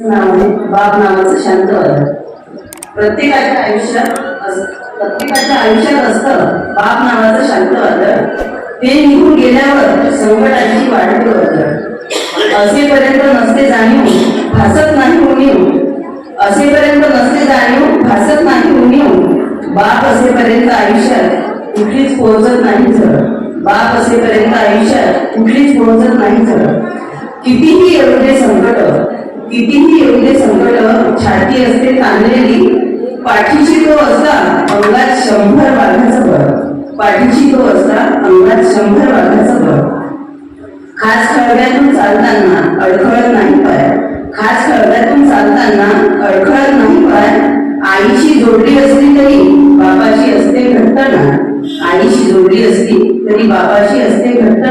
नावाने बाप नावाचं शांत वादळ प्रत्येकाच्या आयुष्यात प्रत्येकाच्या आयुष्यात असतं बाप नावाचं शांत वादळ ते निघून गेल्यावर संकटाची वाढत वर्दळ असेपर्यंत नसते जाणीव भासत नाही उणीव असेपर्यंत नसते जाणीव भासत नाही उणीव बाप असेपर्यंत आयुष्यात कुठलीच पोहोचत नाही झळ बाप असेपर्यंत आयुष्यात कुठलीच पोहोचत नाही झळ कितीही एवढे संकट छाती असते ताणलेली पाठीची तो असता अंगात शंभर वाघाचं बळ. पाठीची तो असता अंगात शंभर वाघाचं बळ. खास खळग्यातून चालताना अडखळत नाही पाय. खास खळग्यातून चालताना अडखळत नाही पाय. आईशी जोडली असली तरी बाबाशी असते घट्ट आईशी जोडली असली तरी बाबाशी असते घट्ट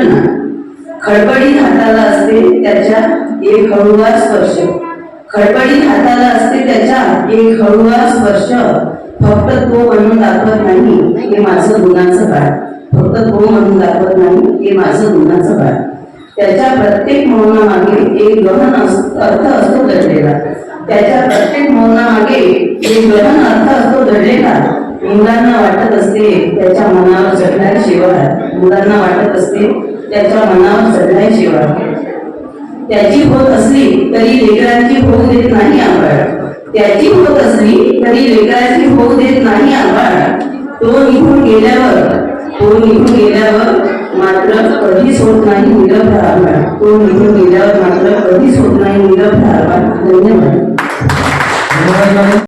खडबडीत हाताला असते त्याच्या एक हळूवार स्पर्श. खडबडीत हाताला असते त्याच्या एक हळूवार स्पर्श. फक्त तो म्हणून दाखवत नाही हे माझं गुणाचं बाळ. फक्त तो म्हणून दाखवत नाही हे माझं गुणाचं बाळ. त्याच्या प्रत्येक मौनामागे एक गहन अर्थ असतो दडलेला. त्याच्या प्रत्येक मौनामागे एक गहन अर्थ असतो दडलेला. मुलांना वाटत असते त्याच्या मनावर चढलाय शिवाय मुलांना वाटत असते त्याच्या मनावर चढलाय शिवाय त्याची होत असली तरी लेकरांची होऊ देत नाही आंबाळ. त्याची होत असली तरी लेकरांची होऊ देत नाही आंबाळ. तो निघून गेल्यावर तो निघून गेल्यावर मात्र कधीच होत नाही निरभ आंबाळ. तो निघून गेल्यावर मात्र कधीच होत नाही निरभ आंबाळ. धन्यवाद मॅडम.